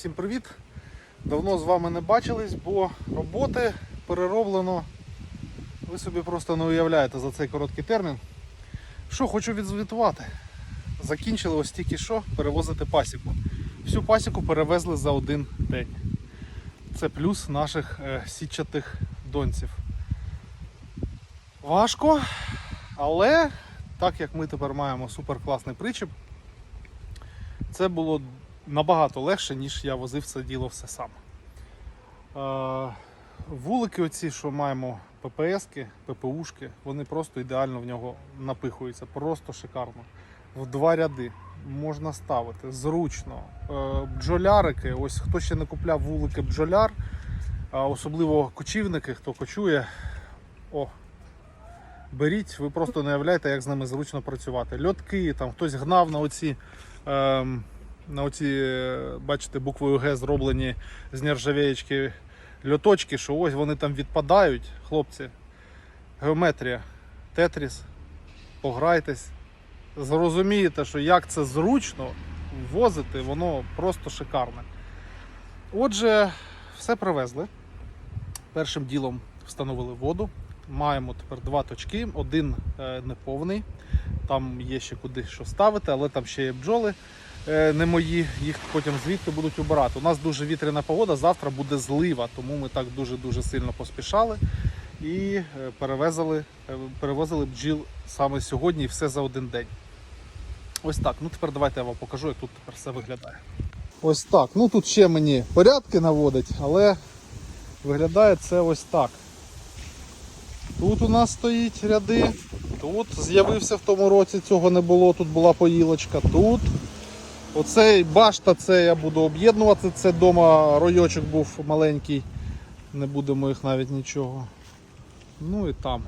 Всім привіт! Давно з вами не бачились, бо роботи перероблено. Ви собі просто не уявляєте за цей короткий термін. Що хочу відзвітувати. Закінчили ось тільки що перевозити пасіку. Всю пасіку перевезли за один день. Це плюс наших е, сітчатих донців. Важко, але так як ми тепер маємо суперкласний причіп, це було набагато легше, ніж я возив це діло все сам. Е, вулики, оці, що маємо ППСки, ППУшки, вони просто ідеально в нього напихуються. Просто шикарно. В два ряди можна ставити, зручно. Е, бджолярики, ось хто ще не купляв вулики бджоляр, особливо кочівники, хто кочує. О, беріть, ви просто не уявляєте, як з ними зручно працювати. Льотки, там хтось гнав на оці, ем, на оці, бачите, буквою Г зроблені з нержавієчки льоточки, що ось вони там відпадають, хлопці. Геометрія, тетріс, пограйтесь. Зрозумієте, що як це зручно возити, воно просто шикарне. Отже, все привезли. Першим ділом встановили воду. Маємо тепер два точки, один е, неповний. Там є ще куди що ставити, але там ще є бджоли не мої, їх потім звідти будуть убирати. У нас дуже вітряна погода, завтра буде злива, тому ми так дуже-дуже сильно поспішали і е, перевезли, е, перевозили бджіл саме сьогодні і все за один день. Ось так. Ну тепер давайте я вам покажу, як тут тепер все виглядає. Ось так. Ну тут ще мені порядки наводить, але виглядає це ось так. Тут у нас стоїть ряди. Тут з'явився в тому році, цього не було, тут була поїлочка. Тут. Оцей башта, це я буду об'єднувати. Це вдома ройочок був маленький. Не будемо їх навіть нічого. Ну і там,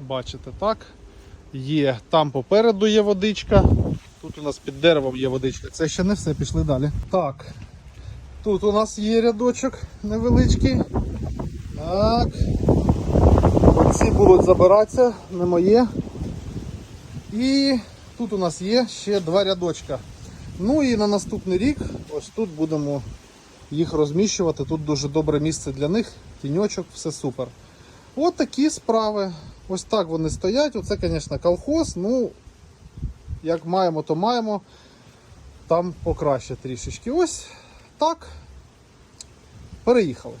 бачите, так. Є. Там попереду є водичка. Тут у нас під деревом є водичка. Це ще не все, пішли далі. Так. Тут у нас є рядочок невеличкий. Так. Ці будуть забиратися, не моє. І тут у нас є ще два рядочка. Ну і на наступний рік ось тут будемо їх розміщувати. Тут дуже добре місце для них, тіньочок, все супер. От такі справи. Ось так вони стоять. Оце, звісно, колхоз. Ну, як маємо, то маємо. Там покраще трішечки. Ось так. Переїхали.